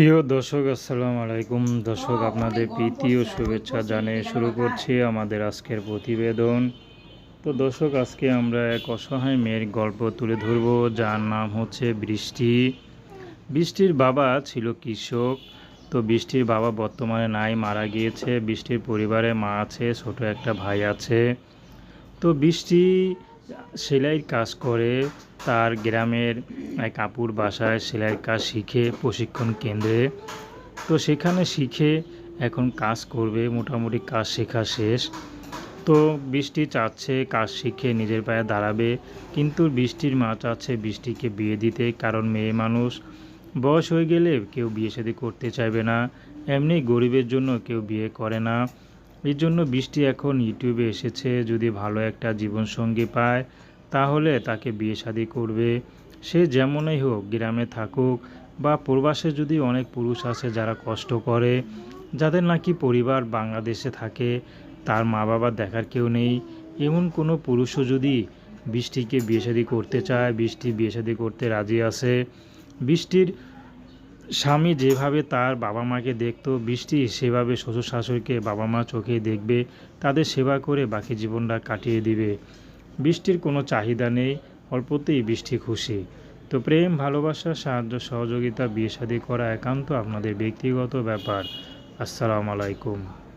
প্রিয় দর্শক, আসসালামু আলাইকুম। দর্শক, আপনাদের প্রীতি ও শুভেচ্ছা জানিয়ে শুরু করছি আমাদের আজকের প্রতিবেদন। তো দর্শক, আজকে আমরা এক অসহায় মেয়ের গল্প তুলে ধরব, যার নাম হচ্ছে বৃষ্টি। বৃষ্টির বাবা ছিল কৃষক, তো বৃষ্টির বাবা বর্তমানে নাই, মারা গিয়েছে। বৃষ্টির পরিবারে মা আছে, ছোট একটা ভাই আছে। তো বৃষ্টি সেলাইয়ের কাজ করে তার গ্রামের এক কাপুর বাসায় সেলাইয়ের কাজ শিখে প্রশিক্ষণ কেন্দ্রে। তো সেখানে শিখে এখন কাজ করবে, মোটামুটি কাজ শেখা শেষ। তো বৃষ্টি চাচ্ছে, কাজ শিখে নিজের পায়ে দাঁড়াবে, কিন্তু বৃষ্টির মা চাচ্ছে বৃষ্টিকে বিয়ে দিতে, কারণ মেয়ে মানুষ। বয়স হয়ে গেলে কেউ বিয়ে শাদী করতে চাইবে না, এমনি গরিবের জন্য কেউ বিয়ে করে না। এর জন্য বৃষ্টি এখন ইউটিউবে এসেছে। যদি ভালো একটা জীবনসঙ্গী পায়, তাহলে তাকে বিয়ে শাদী করবে। সে যেমনই হোক, গ্রামে থাকুক বা প্রবাসে যদি অনেক পুরুষ আছে যারা কষ্ট করে, যাদের নাকি পরিবার বাংলাদেশে থাকে, তার মা বাবা দেখার কেউ নেই। এমন কোনো পুরুষও যদি বৃষ্টিকে বিয়ে শাদী করতে চায়, বৃষ্টি বিয়ে শাদী করতে রাজি আছে, বৃষ্টির স্বামী যেভাবে তার বাবা মাকে দেখত, বৃষ্টি সেভাবে শ্বশুর শাশুড়িকে বাবা মা চোখে দেখবে, তাদের সেবা করে বাকি জীবনটা কাটিয়ে দিবে। বৃষ্টির কোনো চাহিদা নেই, অল্পতেই বৃষ্টি খুশি। তো প্রেম, ভালোবাসা, সাহায্য, সহযোগিতা বিয়ে শাদী করা একান্ত আপনাদের ব্যক্তিগত ব্যাপার। আসসালামু আলাইকুম।